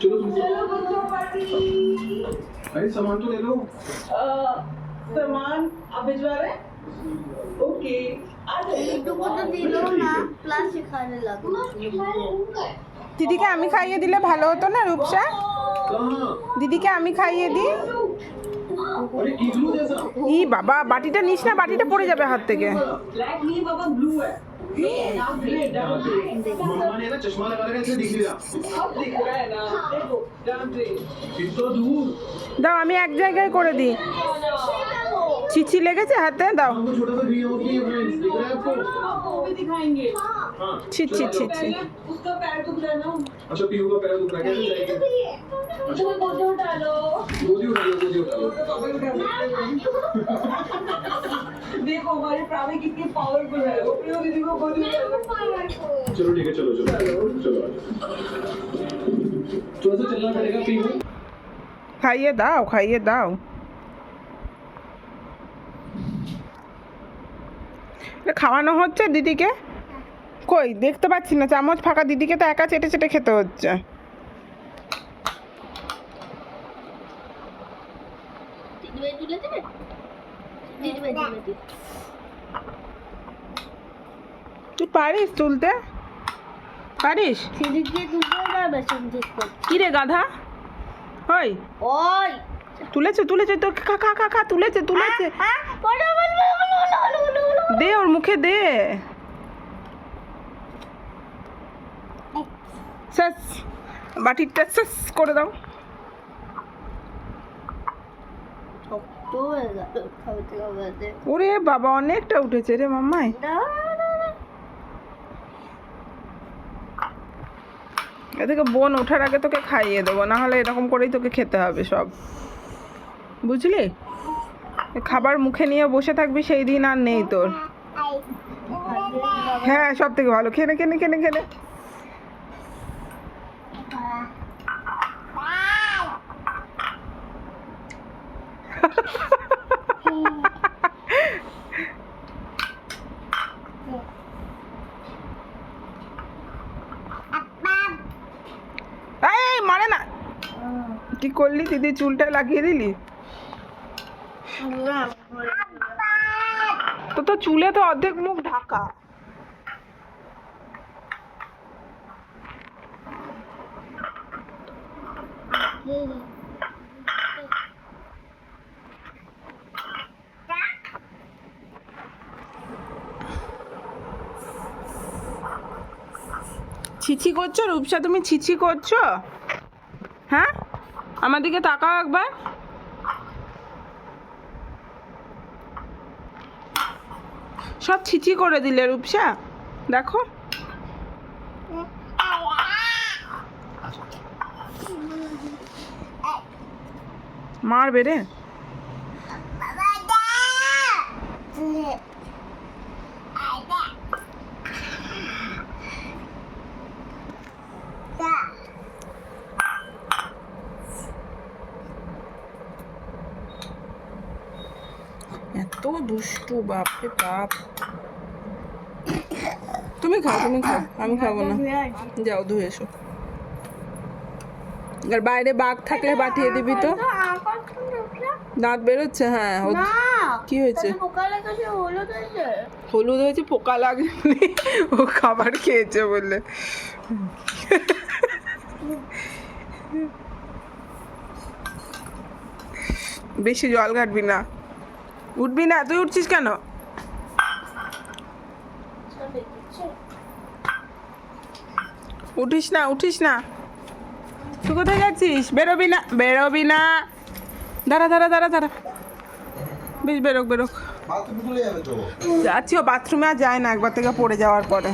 चलो तुम अरे सामान तो ले लो सामान आप भिजवा रहे हैं ओके आ जाइए এইটুকু তো দিল না প্লাস এখানে লাগলো দিদিকে আমি খাইয়ে দিলে ভালো হতো না রূপসা कहाँ দিদিকে আমি খাইয়ে দিই अरे इग्लू जैसा ই বাবা বাটিটা নিস না বাটিটা পড়ে যাবে হাত থেকে ब्लैक नहीं बाबा ब्लू है डार्क ग्रे डार्क ग्रे मामा ने ना चश्मा लगा रखा है इसलिए दिख नहीं रहा अब दिख रहा है ना देखो डार्क ग्रे इतना दूर দাও আমি এক জায়গায় করে দিই চিচি লেগেছে হাতে দাও हमको छोटा सा ग्रीन हाउस नहीं है फ्रेंड्स दिख रहा है आपको आपको वो भी दिखाएंगे हाँ छी छी चलो, छी छी पहले उसका पैर दुख रहा है ना अच्छा पीहू का पैर दुख रहा है कैसे जाएंगे अच्छा गोदी उठा लो गोदी उठा लो गोदी उठा लो देखो हमारे प्रावी कितनी पावरफुल है वो प्रियो दीदी को गोदी उठा लो चलो ठीक है चलो चलो चलो आ जाओ। थोड़ा सा चलना पड़ेगा पीहू খাইয়ে দাও খাইয়ে দাও এটা খাওয়ানো হচ্ছে দিদিকে কই দেখতে পাচ্ছি না চামচ ফাঁকা দিদিকে তো একা চেটে চেটে খেতে হচ্ছে দিদিভাই তুলে দেবে দিদিভাই তুলে দেবে তুই পারিস তুলতে? পারিস? সেদিকে তুলতে পারবে সঞ্জিত কি রে গাধা? ওই। ওই। তুলেছে তুলেছে তো খা খা খা খা তুলেছে তুলেছে। হ্যাঁ বলো বলো বলো বলো বলো বলো বলো দে ওর মুখে দে। শেষ। বাটিটা শেষ করে দাও। শক্ত হয়ে গেল খাওয়াতে খাওয়াতে ওরে বাবা অনেকটা উঠেছে রে মাম্মাই। এদিকে বোন ওঠার আগে তোকে খাইয়ে দেবো না হলে এরকম করেই তোকে খেতে হবে সব। বুঝলি? খাবার মুখে নিয়ে বসে থাকবি সেই দিন আর নেই তোর। হ্যাঁ সব থেকে ভালো। খেনে খেনে খেনে খেনে। কি করলি? দিদি চুলটা লাগিয়ে দিলি? তো তো চুলে তো অর্ধেক মুখ ঢাকা। ছিছি করছ রূপসা? তুমি ছিছি করছ? হ্যাঁ? আমার দিকে তাকাও একবার। সব ছিচি করে দিলে রূপসা দেখো। মার রে। এত দুষ্টু বাপরে বাপ। তুমি খাও তুমি খাও আমি খাব না। যাও ধুয়ে এসো। আর বাইরে বাঘ থাকলে পাঠিয়ে দিবি তো। দাঁত বেরোচ্ছে? হ্যাঁ কি হয়েছে। হলুদ হয়েছে পোকা লাগেনি। ও খাবার খেয়েছে বলে। বেশি জল ঘাটবি না। উঠবি না তুই উঠছিস কেন? উঠিস না উঠিস না। তুই কোথায় যাচ্ছিস? বেরোবি না বেরোবি না। দাঁড়া দাঁড়া দাঁড়া দাঁড়া। বেশ বেরোক বেরোক। যাচ্ছি ও বাথরুমে আর যায় না একবার থেকে পড়ে যাওয়ার পরে।